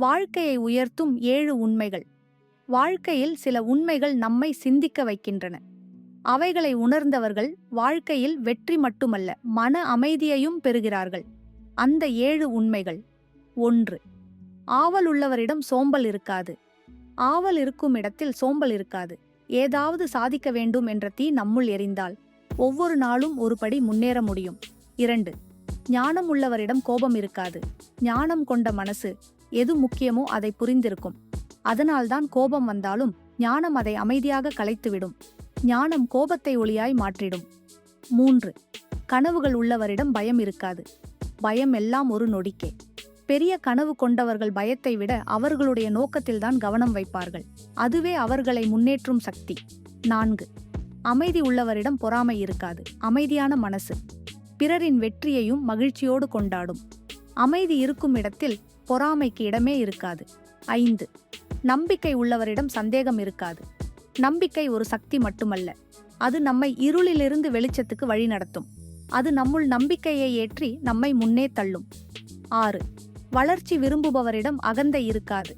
வாழ்க்கையை உயர்த்தும் ஏழு உண்மைகள். வாழ்க்கையில் சில உண்மைகள் நம்மை சிந்திக்க வைக்கின்றன. அவைகளை உணர்ந்தவர்கள் வாழ்க்கையில் வெற்றி மட்டுமல்ல மன அமைதியையும் பெறுகிறார்கள். அந்த ஏழு உண்மைகள். ஒன்று ஆவல் உள்ளவரிடம் சோம்பல் இருக்காது. ஆவல் இருக்கும் இடத்தில் சோம்பல் இருக்காது. ஏதாவது சாதிக்க வேண்டும் என்ற தீ நம்முள் எரிந்தால் ஒவ்வொரு நாளும் ஒரு படி முன்னேற முடியும். இரண்டு ஞானம் உள்ளவரிடம் கோபம் இருக்காது. ஞானம் கொண்ட மனசு எது முக்கியமோ அதை புரிந்திருக்கும். அதனால்தான் கோபம் வந்தாலும் ஞானம் அதை அமைதியாக கலைத்துவிடும். ஞானம் கோபத்தை ஒளியாய் மாற்றிடும். மூன்று. கனவுகள் உள்ளவரிடம் பயம் இருக்காது. பயம் எல்லாம் ஒரு நொடிக்கே. பெரிய கனவு கொண்டவர்கள் பயத்தை விட அவர்களுடைய நோக்கத்தில்தான் கவனம் வைப்பார்கள். அதுவே அவர்களை முன்னேற்றும் சக்தி. நான்கு. அமைதி உள்ளவரிடம் பொறாமை இருக்காது. அமைதியான மனசு. பிறரின் வெற்றியையும் மகிழ்ச்சியோடு கொண்டாடும். அமைதி இருக்கும் இடத்தில் பொறாமைக்கு இடமே இருக்காது. ஐந்து நம்பிக்கை உள்ளவரிடம் சந்தேகம் இருக்காது. நம்பிக்கை ஒரு சக்தி மட்டுமல்ல. அது நம்மை இருளிலிருந்து வெளிச்சத்துக்கு வழிநடத்தும் அது நம்முள் நம்பிக்கையை ஏற்றி நம்மை முன்னே தள்ளும். ஆறு வளர்ச்சி விரும்புபவரிடம் அகந்தை இருக்காது.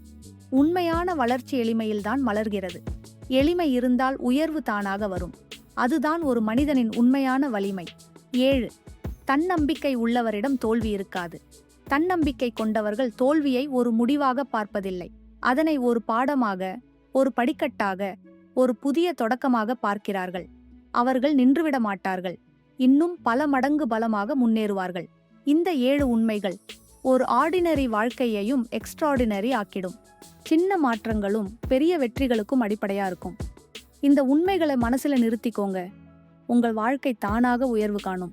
உண்மையான வளர்ச்சி எளிமையில்தான் மலர்கிறது. எளிமை இருந்தால் உயர்வு தானாக வரும். அதுதான் ஒரு மனிதனின் உண்மையான வலிமை. ஏழு தன்னம்பிக்கை உள்ளவரிடம் தோல்வி இருக்காது. தன்னம்பிக்கை கொண்டவர்கள் தோல்வியை ஒரு முடிவாக பார்ப்பதில்லை. அதனை ஒரு பாடமாக ஒரு படிக்கட்டாக ஒரு புதிய தொடக்கமாக பார்க்கிறார்கள். அவர்கள் நின்றுவிட மாட்டார்கள். இன்னும் பல மடங்கு பலமாக முன்னேறுவார்கள். இந்த ஏழு உண்மைகள் ஒரு ஆர்டினரி வாழ்க்கையையும் எக்ஸ்ட்ராடினரி ஆக்கிடும். சின்ன மாற்றங்களும் பெரிய வெற்றிகளுக்கும் அடிப்படையா இருக்கும். இந்த உண்மைகளை மனசுல நிறுத்திக்கோங்க. உங்கள் வாழ்க்கை தானாக உயர்வு காணும்.